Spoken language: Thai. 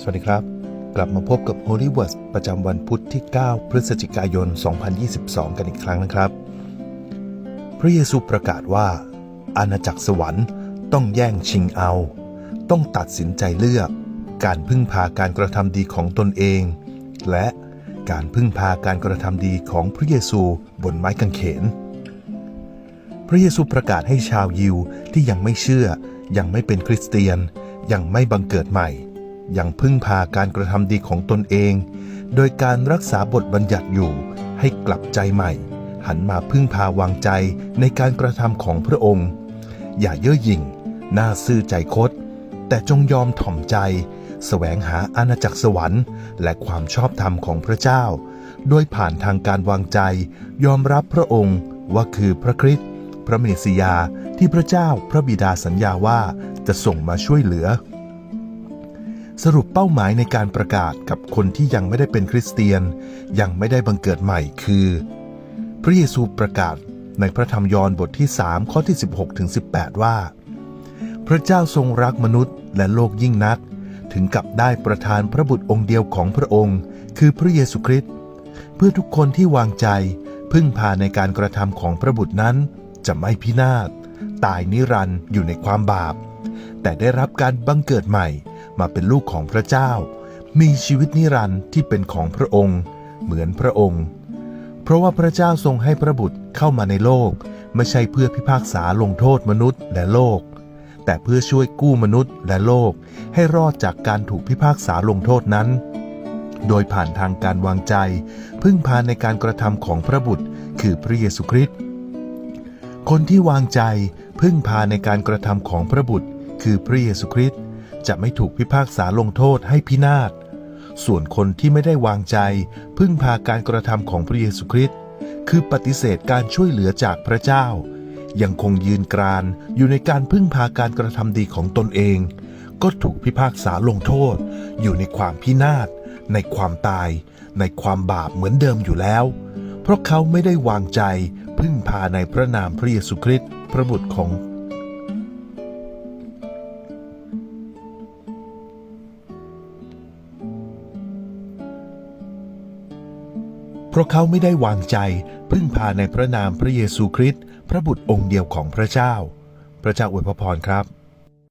สวัสดีครับ กลับมาพบกับ Holy Words ประจำวันพุทธที่ 9 พฤศจิกายน 2022 กันอีกครั้งนะครับ พระเยซูประกาศว่า อาณาจักรสวรรค์ต้องแย่งชิงเอา ต้องตัดสินใจเลือก การพึ่งพาการกระทำดีของตนเอง และการพึ่งพาการกระทำดีของพระเยซูบนไม้กางเขน พระเยซูประกาศให้ชาวยิวที่ยังไม่เชื่อ ยังไม่เป็นคริสเตียน ยังไม่บังเกิดใหม่ ยังพึ่งพาการกระทำดีของตนเอง โดยการรักษาบทบัญญัติอยู่ให้กลับใจใหม่ หันมาพึ่งพาวางใจในการกระทำของพระองค์ อย่าเย่อหยิ่งน่าซื่อใจคดแต่จงยอมถ่อมใจแสวงหาอาณาจักรสวรรค์ และความชอบธรรมของพระเจ้า โดยผ่านทางการวางใจ ยอมรับพระองค์ว่าคือพระคริสต์พระเมสสิยาที่พระเจ้าพระบิดาสัญญาว่าจะส่งมาช่วยเหลือ สรุปเป้าหมายในการประกาศกับคนที่ยังไม่ได้เป็นคริสเตียน ยังไม่ได้บังเกิดใหม่คือ พระเยซูประกาศในพระธรรมยอห์นบทที่ 3 ข้อที่ 16ถึง18 ว่า พระเจ้าทรงรักมนุษย์และโลกยิ่งนัก ถึงกับได้ประทานพระบุตรองค์เดียวของพระองค์ คือพระเยซูคริสต์เพื่อทุกคนที่วางใจพึ่งพาในการกระทำของพระบุตรนั้น จะไม่พินาศตายนิรันดร์อยู่ในความบาป แต่ได้รับการบังเกิดใหม่ มาเป็นลูกของพระเจ้า มีชีวิตนิรันดร์ที่เป็นของพระองค์ เหมือนพระองค์ เพราะว่าพระเจ้าทรงให้พระบุตรเข้ามาในโลก ไม่ใช่เพื่อพิพากษาลงโทษมนุษย์และโลก แต่เพื่อช่วยกู้มนุษย์และโลกให้รอดจากการถูกพิพากษาลงโทษนั้น โดยผ่านทางการวางใจ พึ่งพาในการกระทำของพระบุตร คือพระเยซูคริสต์คนที่วางใจพึ่งพาในการกระทำของพระบุตร คือพระเยซูคริสต์ จะไม่ถูกพิพากษาลงโทษให้พินาศ ส่วนคนที่ไม่ได้วางใจ พึ่งพาการกระทำของพระเยซูคริสต์คือปฏิเสธการช่วยเหลือจากพระเจ้า ยังคงยืนกรานอยู่ในการพึ่งพาการกระทำดีของตนเอง ก็ถูกพิพากษาลงโทษ อยู่ในความพินาศ ในความตาย ในความบาปเหมือนเดิมอยู่แล้ว เพราะเขาไม่ได้วางใจพึ่งพาในพระนามพระเยซูคริสต์พระบุตรของ ราะเขาไม่ได้วางใจพึ่งพาในพระนามพระเยซูคริสต์พระบุตรองค์เดียวของพระเจ้า พระเจ้าอวยพระพรครับ